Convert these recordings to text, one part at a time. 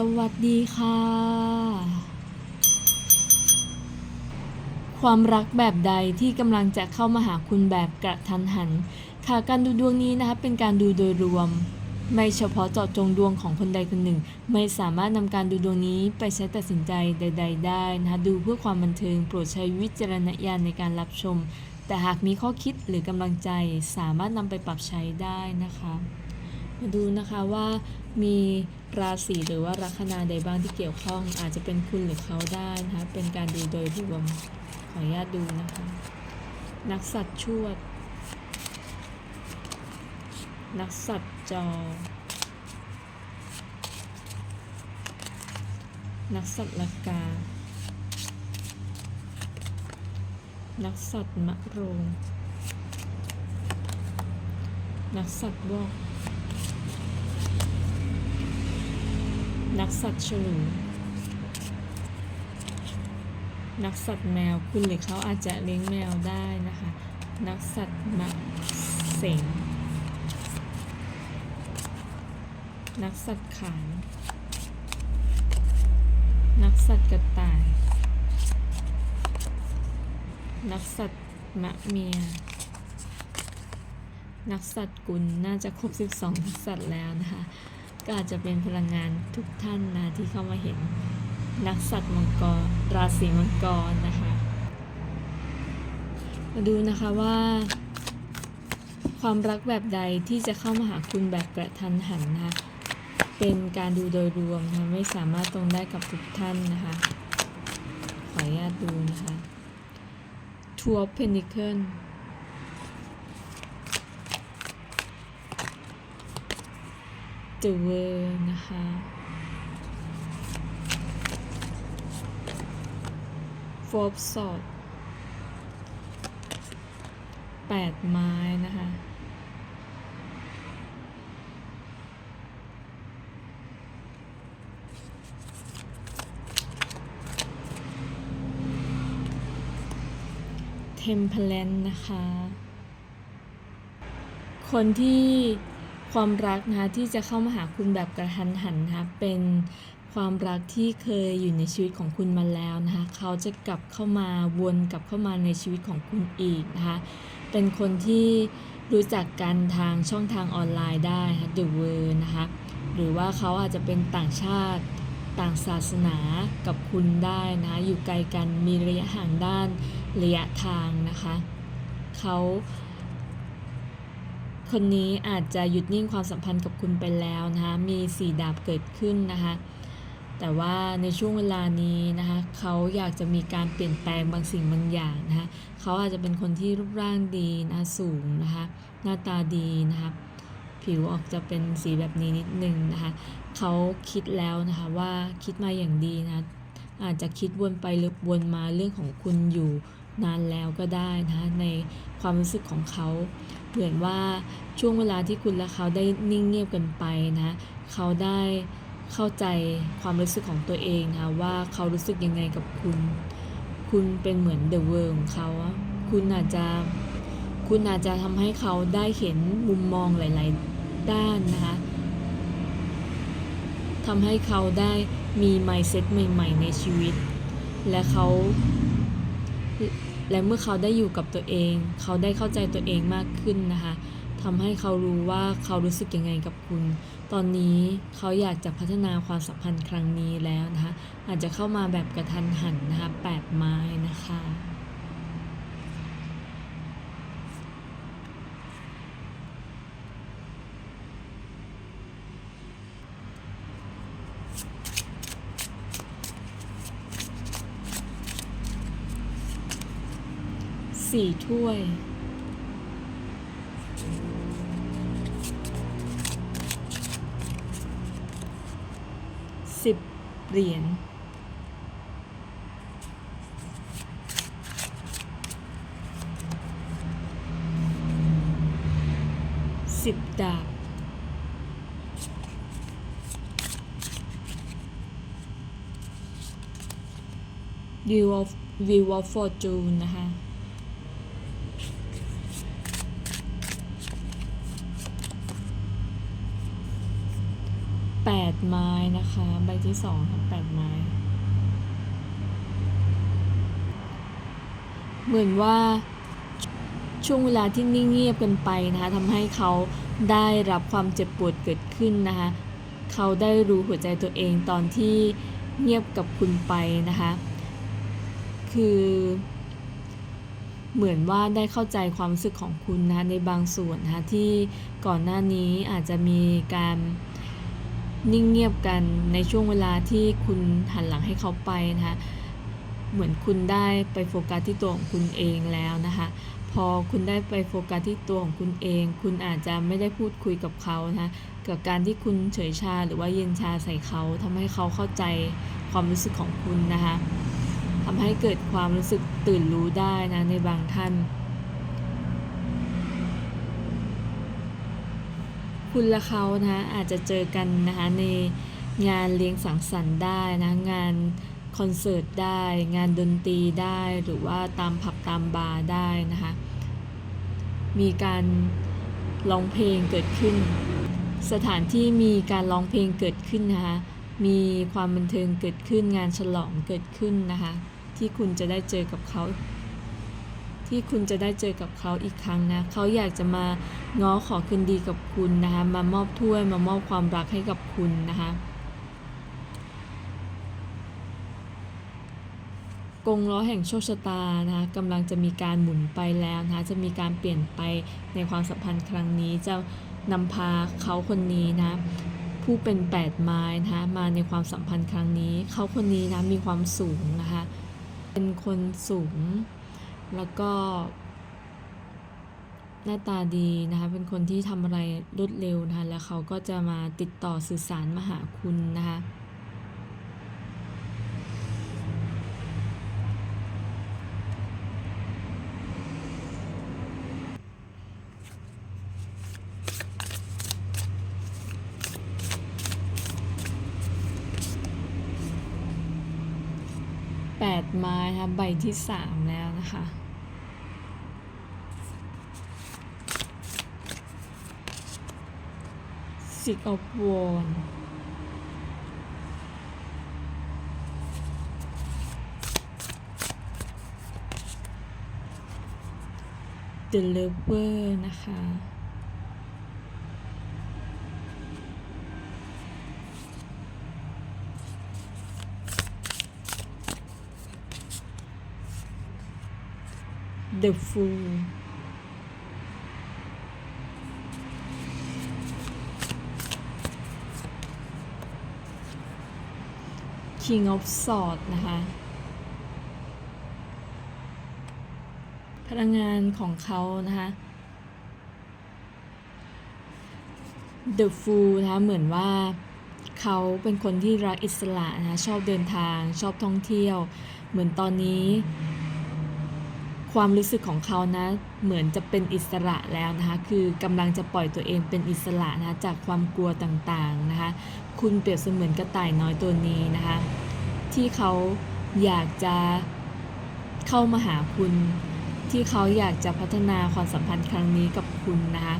สวัสดีค่ะ ความรักแบบใดที่กำลังจะเข้ามาหาคุณแบบกระทันหัน ค่ะการดูดวงนี้นะคะเป็นการดูโดยรวม ไม่เฉพาะเจาะจงดวงของคนใดคนหนึ่ง ไม่สามารถนำการดูดวงนี้ไปใช้ตัดสินใจใด ๆ ได้นะคะดูเพื่อความบันเทิงโปรดใช้วิจารณญาณในการรับชม แต่หากมีข้อคิดหรือกำลังใจสามารถนำไปปรับใช้ได้นะคะ มาดูนะคะว่ามี ราศีหรือว่าลัคนาใดบ้างที่เกี่ยวข้อง อาจจะเป็นคุณหรือเขาได้นะคะเป็นการดูโดยรวมขออนุญาตดูนะคะ นักสัตว์ชวด นักสัตว์จอ นักสัตว์ละกา นักสัตว์มะโรง นักสัตว์วอก นักสัตว์ฉลูนักสัตว์แมวคุณหรือเขาอาจจะเลี้ยงแมวได้นะคะ นักสัตว์มะเสงนักสัตว์ขานนักสัตว์กระต่าย นักสัตว์มะเมีย นักสัตว์กุลน่าจะครบ 12 สัตว์แล้วนะคะ ก็อาจจะเป็นพลังงานทุกท่านนะที่เข้ามาเห็นนักสัตว์มังกร ราศีมังกรนะคะ มาดูนะคะว่า ความรักแบบใดที่จะเข้ามาหาคุณแบบกระทันหันนะคะเป็นการดูโดยรวมนะคะไม่สามารถตรงได้กับทุกท่านนะคะ ขออนุญาตดูนะคะ Two of Pentacles The World นะคะ Four of Swords แปดไม้นะคะเทมเพลนนะคะ คนที่ ความรักนะคะที่จะเข้ามาหาคุณแบบกระทันหันนะคะเป็นความรักที่เคยอยู่ในชีวิตของคุณมาแล้วนะคะเขาจะกลับเข้ามาวนกลับเข้ามาในชีวิตของคุณอีกนะคะเป็นคนที่รู้จักกันทางช่องทางออนไลน์ได้นะคะ The World นะคะหรือว่าเขาอาจจะเป็นต่างชาติต่างศาสนากับคุณได้นะะอยู่ไกลกันมีระยะห่างด้านระยะทางนะคะเขา คนนี้อาจจะหยุดนิ่งความสัมพันธ์กับคุณไปแล้วนะคะ มีสีดาบเกิดขึ้นนะคะ แต่ว่าในช่วงเวลานี้นะคะเขาอยากจะมีการเปลี่ยนแปลงบางสิ่งบางอย่างนะคะเขาอาจจะเป็นคนที่รูปร่างดีนะสูงนะคะ หน้าตาดีนะคะผิวออกจะเป็นสีแบบนี้นิดนึงนะคะเขาคิดแล้วนะคะว่าคิดมาอย่างดีนะอาจจะคิดวนไปหรือวนมาเรื่องของคุณอยู่นานแล้วก็ได้นะคะในความรู้สึกของเขา เหมือนว่าช่วงเวลาที่คุณและเขาได้นิ่งเงียบกันไปนะเขาได้เข้าใจความรู้สึกของตัวเองนะคะว่าเขารู้สึกยังไงกับคุณ คุณเป็นเหมือนเดอะเวิร์ของเขาคุณอาจจะคุณอาจจะทำให้เขาได้เห็นมุมมองหลาย ๆ ด้านนะคะทำให้เขาได้มี mindset ใหม่ ๆ ในชีวิต และเขา และเมื่อเขาได้อยู่กับตัวเอง เขาได้เข้าใจตัวเองมากขึ้นนะคะทำให้เขารู้ว่าเขารู้สึกยังไงกับคุณ ตอนนี้เขาอยากจะพัฒนาความสัมพันธ์ครั้งนี้แล้วนะคะ อาจจะเข้ามาแบบกระทันหันนะคะแปดไม้นะคะ สี่ถ้วย สิบเหรียญสิบดาบ View of View of Fortune นะคะ Two แปดไม้นะคะ ใบที่สองค่ะแปดไม้ เหมือนว่าช่วงเวลาที่นิ่งเงียบกันไปนะคะทำให้เขาได้รับความเจ็บปวดเกิดขึ้นนะคะ เขาได้รู้หัวใจตัวเองตอนที่เงียบกับคุณไปนะคะ คือเหมือนว่าได้เข้าใจความรู้สึกของคุณนะคะในบางส่วนนะคะที่ก่อนหน้านี้อาจจะมีการ นิ่งเงียบกันในช่วงเวลาที่คุณหันหลังให้เขาไปนะคะเหมือนคุณได้ไปโฟกัสที่ตัวของคุณเองแล้วนะคะพอคุณได้ไปโฟกัสที่ตัวของคุณเอง คุณอาจจะไม่ได้พูดคุยกับเขานะคะกับการที่คุณเฉยชาหรือว่าเย็นชาใส่เขาทำให้เขาเข้าใจความรู้สึกของคุณนะคะทำให้เกิดความรู้สึกตื่นรู้ได้นะในบางท่าน คุณและเขานะคะอาจจะเจอกันนะคะในงานเลี้ยงสังสรรค์ได้นะงานคอนเสิร์ตได้ งานดนตรีได้หรือว่าตามผับตามบาร์ได้นะคะมีการร้องเพลงเกิดขึ้น สถานที่มีการร้องเพลงเกิดขึ้นนะคะมีความบันเทิงเกิดขึ้นงานฉลองเกิดขึ้นนะคะที่คุณจะได้เจอกับเขา ที่คุณจะได้เจอกับเขาอีกครั้งนะ เขาอยากจะมาง้อขอคืนดีกับคุณนะคะ มามอบถ้วยมามอบความรักให้กับคุณนะคะกงล้อแห่งโชคชะตานะคะกำลังจะมีการหมุนไปแล้วนะคะจะมีการเปลี่ยนไปในความสัมพันธ์ครั้งนี้จะนำพาเขาคนนี้นะผู้เป็นแปดไม้นะคะมาในความสัมพันธ์ครั้งนี้ เขาคนนี้นะมีความสูงนะคะเป็นคนสูง แล้วก็ หน้าตาดีนะคะ เป็นคนที่ทำอะไรรวดเร็วนะคะ แล้วเขาก็จะมาติดต่อสื่อสารมาหาคุณนะคะ ดม้นะคะใบที่สามแล้วนะคะ Six of Wands The Lover นะคะ The Fool King of Sword นะคะ พลังงานของเขานะคะ The Fool นะคะเหมือนว่าเขาเป็นคนที่รักอิสระนะคะชอบเดินทางชอบท่องเที่ยว เหมือนตอนนี้ ความรู้สึกของเขานะ เหมือนจะเป็นอิสระแล้วนะคะ คือกำลังจะปล่อยตัวเองเป็นอิสระนะะจากความกลัวต่างๆนะคะ คุณเปรียบเสมือนกระต่ายน้อยตัวนี้นะคะ ที่เขาอยากจะเข้ามาหาคุณ ที่เขาอยากจะพัฒนาความสัมพันธ์ครั้งนี้กับคุณนะคะ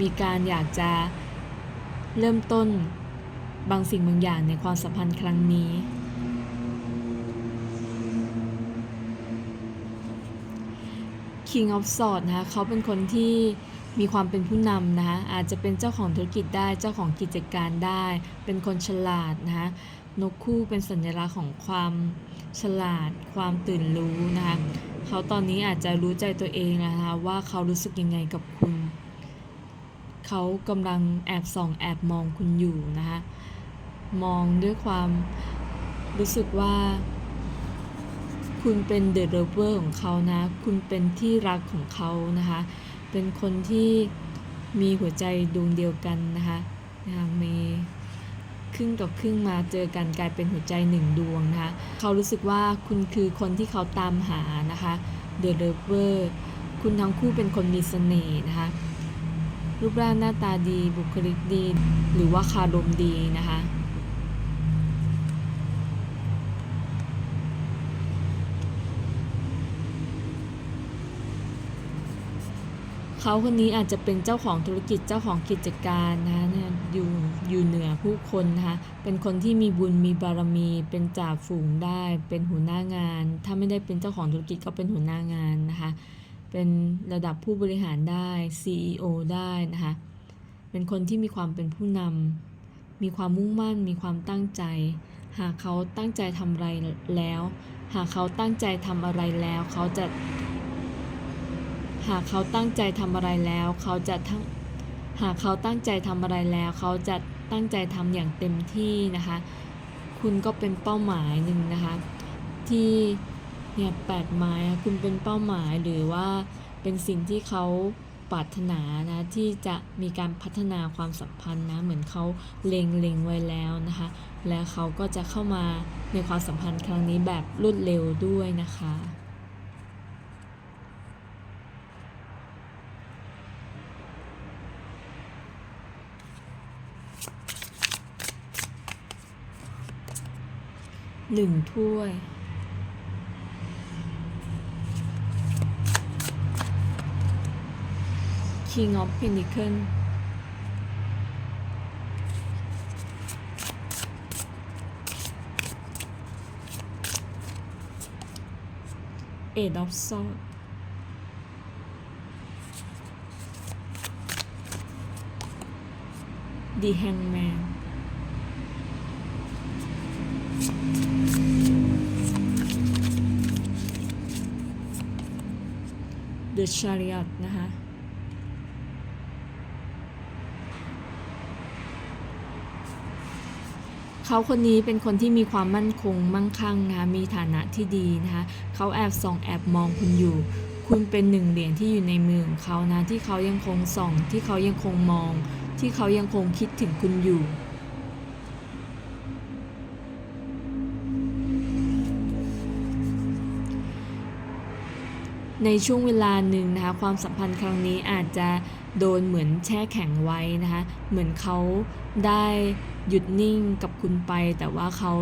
มีการอยากจะเริ่มต้นบางสิ่งบางอย่างในความสัมพันธ์ครั้งนี้ King of Swords นะคะเขาเป็นคนที่มีความเป็นผู้นำนะคะอาจจะเป็นเจ้าของธุรกิจได้เจ้าของกิจการได้ เป็นคนฉลาดนะคะนกคู่เป็นสัญลักษณ์ของความฉลาด ความตื่นรู้นะคะเขาตอนนี้อาจจะรู้ใจตัวเองนะคะว่าเขารู้สึกยังไงกับคุณ เขากำลังแอบส่องแอบมองคุณอยู่นะคะมองด้วยความรู้สึกว่า คุณเป็นเดอะ o เวอร์ของเขานะ คุณเป็นที่รักของเขานะคะ เป็นคนที่มีหัวใจดวงเดียวกันนะคะนะมีครึ่งต่อครึ่งมาเจอกันกลายเป็นหัวใจหนึ่งดวงนะคะ เขารู้สึกว่าคุณคือคนที่เขาตามหานะคะเดอะ o เวอร์คุณทั้งคู่เป็นคนมีเสน่ห์นะคะ รูปร่างหน้าตาดีบุคลิกดี หรือว่าคารมดีนะคะ เขาคนนี้อาจจะเป็นเจ้าของธุรกิจเจ้าของกิจการนะเนี่ยอยู่อยู่เหนือผู้คนนะคะเป็นคนที่มีบุญมีบารมี เป็นจ่าฝูงได้ เป็นหัวหน้างาน ถ้าไม่ได้เป็นเจ้าของธุรกิจก็เป็นหัวหน้างานนะคะเป็นระดับผู้บริหารได้ CEO ได้นะคะเป็นคนที่มีความเป็นผู้นำมีความมุ่งมั่น มีความตั้งใจ หากเขาตั้งใจทำอะไรแล้ว หากเขาตั้งใจทำอะไรแล้ว เขาจะ หากเขาตั้งใจทำอะไรแล้ว เขาจะทั้งหากเขาตั้งใจทำอะไรแล้ว เขาจะตั้งใจทำอย่างเต็มที่นะคะ คุณก็เป็นเป้าหมายหนึ่งนะคะ ที่เนี่ยแปดไม้คุณเป็นเป้าหมายหรือว่าเป็นสิ่งที่เขาปรารถนานะที่จะมีการพัฒนาความสัมพันธ์นะเหมือนเขาเล็งเล็งไว้แล้วนะคะ และเขาก็จะเข้ามาในความสัมพันธ์ครั้งนี้แบบรวดเร็วด้วยนะคะ หนึ่งถ้วย King of Pentacle เอ็ดออฟซอดดีแฮงแมน The Chariot นะคะเขาคนนี้เป็นคนที่มีความมั่นคงมั่งคั่งนะคะมีฐานะที่ดีนะคะเขาแอบส่องแอบมองคุณอยู่ คุณเป็นหนึ่งเหรียญที่อยู่ในมือของเขานะที่เขายังคงส่อง ที่เขายังคงมอง ที่เขายังคงคิดถึงคุณอยู่ ในช่วงเวลาหนึ่งนะคะความสัมพันธ์ครั้งนี้อาจจะโดนเหมือนแช่แข็งไว้นะคะเหมือนเขาได้หยุดนิ่งกับคุณไป แต่ว่าเขา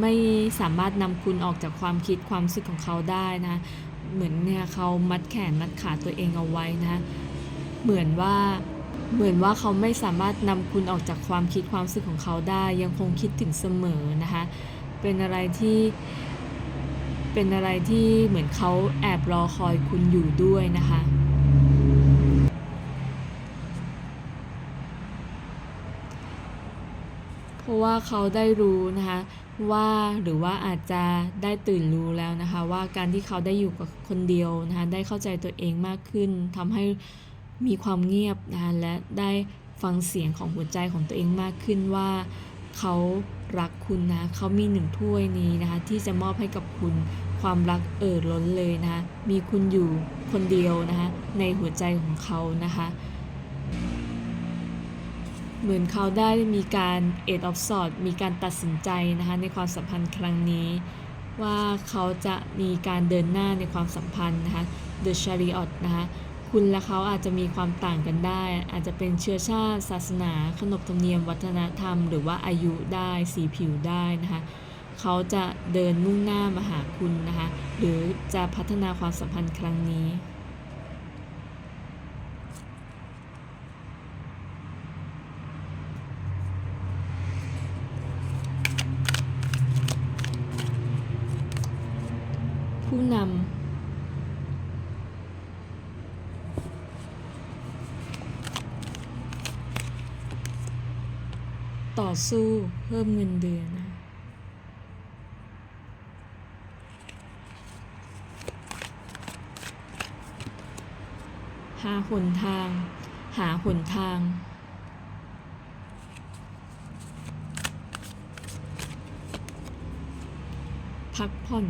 ไม่สามารถนำคุณออกจากความคิดความรู้สึกของเขาได้นะะเหมือนเนี่ยเขามัดแขนมัดขาตัวเองเอาไว้นะะเหมือนว่าเหมือนว่าเขาไม่สามารถนำคุณออกจากความคิดความรู้สึกของเขาได้ ยังคงคิดถึงเสมอนะคะเป็นอะไรที่ เป็นอะไรที่เหมือนเขาแอบรอคอยคุณอยู่ด้วยนะคะ เพราะว่าเขาได้รู้นะคะว่าหรือว่าอาจจะได้ตื่นรู้แล้วนะคะ ว่าการที่เขาได้อยู่กับคนเดียวนะคะได้เข้าใจตัวเองมากขึ้นทำให้มีความเงียบนะคะและได้ฟังเสียงของหัวใจของตัวเองมากขึ้นว่าเขา รักคุณนะเขามีหนึ่งถ้วยนี้นะคะ ที่จะมอบให้กับคุณความรักเอ่อล้นเลยนะคะ มีคุณอยู่คนเดียวนะคะ ในหัวใจของเขานะคะ เหมือนเขาได้มีการเอ็ดออฟสอดมีการตัดสินใจนะคะ ในความสัมพันธ์ครั้งนี้ ว่าเขาจะมีการเดินหน้าในความสัมพันธ์นะคะ The Chariot นะคะ คุณและเขาอาจจะมีความต่างกันได้ อาจจะเป็นเชื้อชาติ ศาสนา ขนบธรรมเนียม วัฒนธรรม หรือว่าอายุได้ สีผิวได้นะคะ เขาจะเดินมุ่งหน้ามาหาคุณนะคะ หรือจะพัฒนาความสัมพันธ์ครั้งนี้ผู้นำต่ อสู้เพิ่มเงินเดือนนะหาหนทาง หาหนทาง พักผ่อน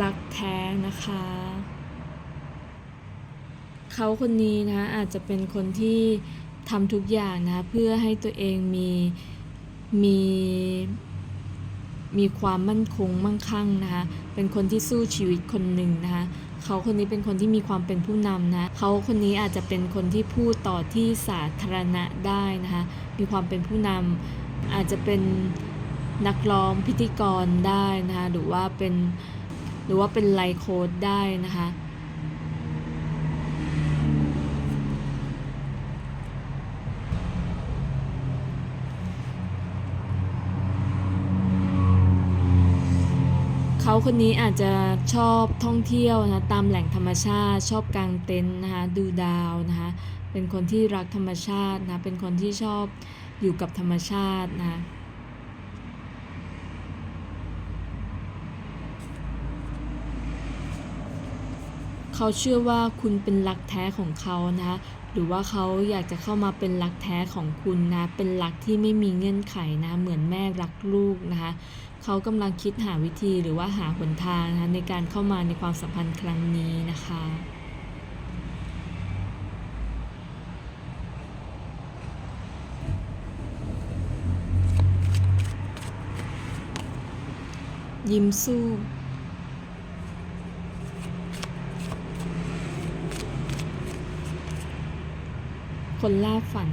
รักแท้นะคะ เขาคนนี้นะอาจจะเป็นคนที่ทำทุกอย่างนะเพื่อให้ตัวเองมีมีมีความมั่นคงมั่งคั่งนะคะ เป็นคนที่สู้ชีวิตคนหนึ่งนะคะ เขาคนนี้เป็นคนที่มีความเป็นผู้นำนะ เขาคนนี้อาจจะเป็นคนที่พูดต่อที่สาธารณะได้นะคะ มีความเป็นผู้นำอาจจะเป็นนักร้องพิธีกรได้นะคะ หรือว่าเป็นหรือว่าเป็นไลโค้ดได้นะคะ คนนี้อาจจะชอบท่องเที่ยวนะตามแหล่งธรรมชาติ ชอบกางเต็นท์นะคะดูดาวนะคะเป็นคนที่รักธรรมชาตินะเป็นคนที่ชอบอยู่กับธรรมชาตินะเขาเชื่อว่าคุณเป็นรักแท้ของเขานะคะหรือว่าเขาอยากจะเข้ามาเป็นรักแท้ของคุณนะ เป็นรักที่ไม่มีเงื่อนไขนะ เหมือนแม่รักลูกนะคะ เขากำลังคิดหาวิธีหรือว่าหาหนทางนะคะในการเข้ามาในความสัมพันธ์ครั้งนี้นะคะยิ้มสู้ คนล่าฝัน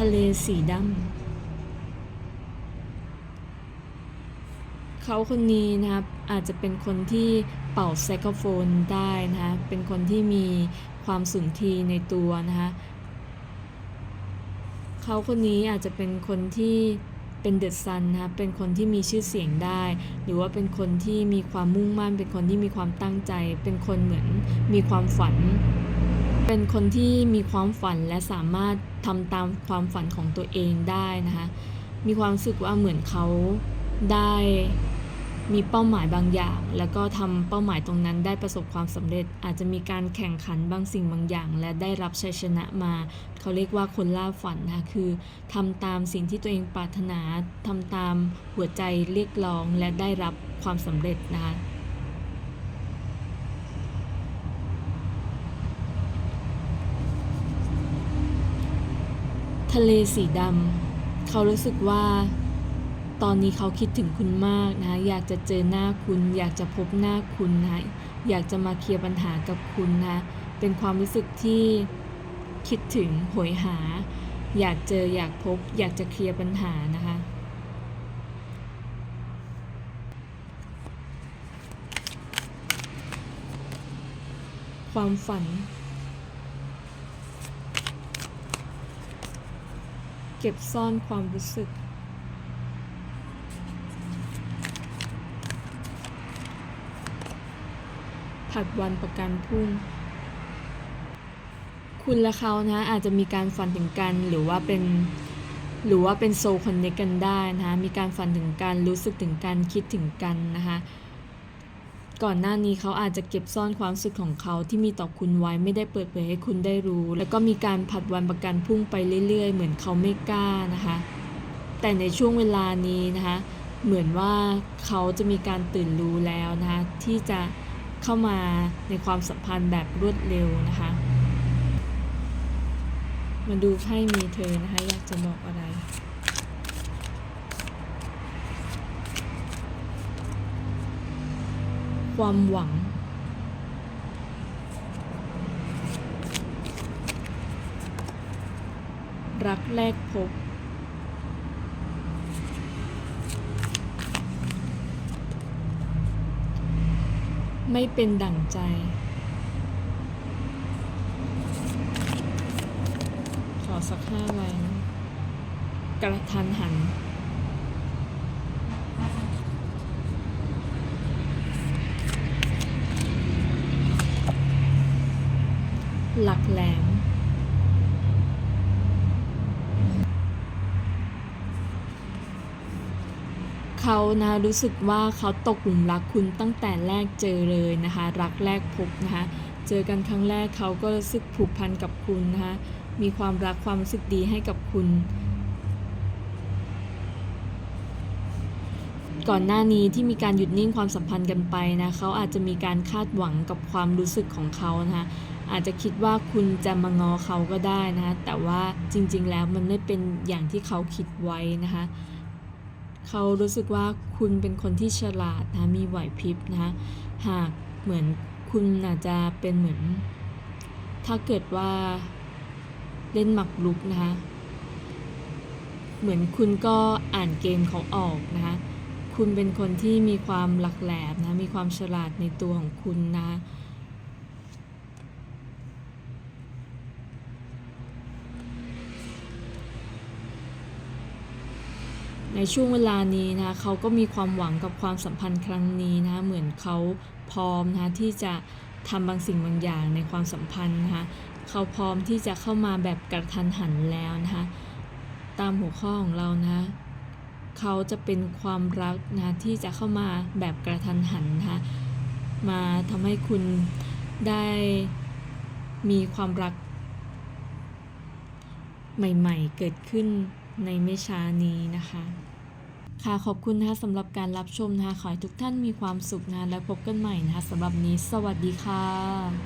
ทะเลสีดำเขาคนนี้นะครับอาจจะเป็นคนที่เป่าแซกโซโฟนได้นะคะเป็นคนที่มีความสุนทรีในตัวนะคะเขาคนนี้อาจจะเป็นคนที่เป็นเดอะซันนะคะเป็นคนที่มีชื่อเสียงได้ หรือว่าเป็นคนที่มีความมุ่งมั่น เป็นคนที่มีความตั้งใจ เป็นคนเหมือนมีความฝัน เป็นคนที่มีความฝันและสามารถทำตามความฝันของตัวเองได้นะคะ มีความรู้สึกว่าเหมือนเขาได้มีเป้าหมายบางอย่าง แล้วก็ทำเป้าหมายตรงนั้นได้ประสบความสำเร็จ อาจจะมีการแข่งขันบางสิ่งบางอย่าง และได้รับชัยชนะมา เขาเรียกว่าคนล่าฝันนะคะคือทำตามสิ่งที่ตัวเองปรารถนาทำตามหัวใจเรียกร้องและได้รับความสำเร็จนะคะ ทะเลสีดำเขารู้สึกว่า ตอนนี้เขาคิดถึงคุณมากนะ อยากจะเจอหน้าคุณ อยากจะพบหน้าคุณนะ อยากจะมาเคลียร์ปัญหากับคุณนะ เป็นความรู้สึกที่คิดถึงโหยหา อยากเจออยากพบ อยากจะเคลียร์ปัญหานะคะความฝัน เก็บซ่อนความรู้สึก ผัดวันประกันพรุ่ง คุณและเขานะอาจจะมีการฝันถึงกันหรือว่าเป็นหรือว่าเป็นโซคอนเนคกันได้นะคะมีการฝันถึงกันรู้สึกถึงกันคิดถึงกันนะคะ ก่อนหน้านี้เขาอาจจะเก็บซ่อนความรู้สึกของเขาที่มีต่อคุณไว้ไม่ได้เปิดเผยให้คุณได้รู้ แล้วก็มีการผัดวันประกันพรุ่งไปเรื่อย ๆ เหมือนเขาไม่กล้านะคะ แต่ในช่วงเวลานี้นะคะเหมือนว่าเขาจะมีการตื่นรู้แล้วนะคะที่จะเข้ามาในความสัมพันธ์แบบรวดเร็วนะคะ มาดูไพ่มีเธอนะคะอยากจะบอกอะไร ความหวัง รักแรกพบ ไม่เป็นดั่งใจ ขอสักห้าใบนะกระทันหัน หลักแหลม เขานะรู้สึกว่าเขาตกหลุมรักคุณตั้งแต่แรกเจอเลยนะคะ รักแรกพบนะคะ เจอกันครั้งแรกเขาก็รู้สึกผูกพันกับคุณนะคะ มีความรักความรู้สึกดีให้กับคุณก่อนหน้านี้ที่มีการหยุดนิ่งความสัมพันธ์กันไปนะเขาอาจจะมีการคาดหวังกับความรู้สึกของเขานะคะ อาจจะคิดว่าคุณจะมางอเขาก็ได้นะคะแต่ว่าจริงๆแล้วมันไม่เป็นอย่างที่เขาคิดไว้นะคะเขารู้สึกว่าคุณเป็นคนที่ฉลาดนะมีไหวพริบนะคะหากเหมือนคุณอาจจะเป็นเหมือน ถ้าเกิดว่าเล่นหมักลุกนะคะเหมือนคุณก็อ่านเกมเขาออกนะคะคุณเป็นคนที่มีความหลักแหลมนะมีความฉลาดในตัวของคุณนะ ในช่วงเวลานี้นะเขาก็มีความหวังกับความสัมพันธ์ครั้งนี้นะเหมือนเขาพร้อมนะที่จะทำบางสิ่งบางอย่างในความสัมพันธ์นะคะเขาพร้อมที่จะเข้ามาแบบกระทันหันแล้วนะคะตามหัวข้อของเรานะคะเขาจะเป็นความรักนะคะที่จะเข้ามาแบบกระทันหันนะคะมาทำให้คุณได้มีความรักใหม่ ๆ เกิดขึ้น ในไม่ช้านี้นะคะ ค่ะขอบคุณนะคะสำหรับการรับชมนะคะขอให้ทุกท่านมีความสุขนะและพบกันใหม่นะคะสำหรับนี้ สวัสดีค่ะ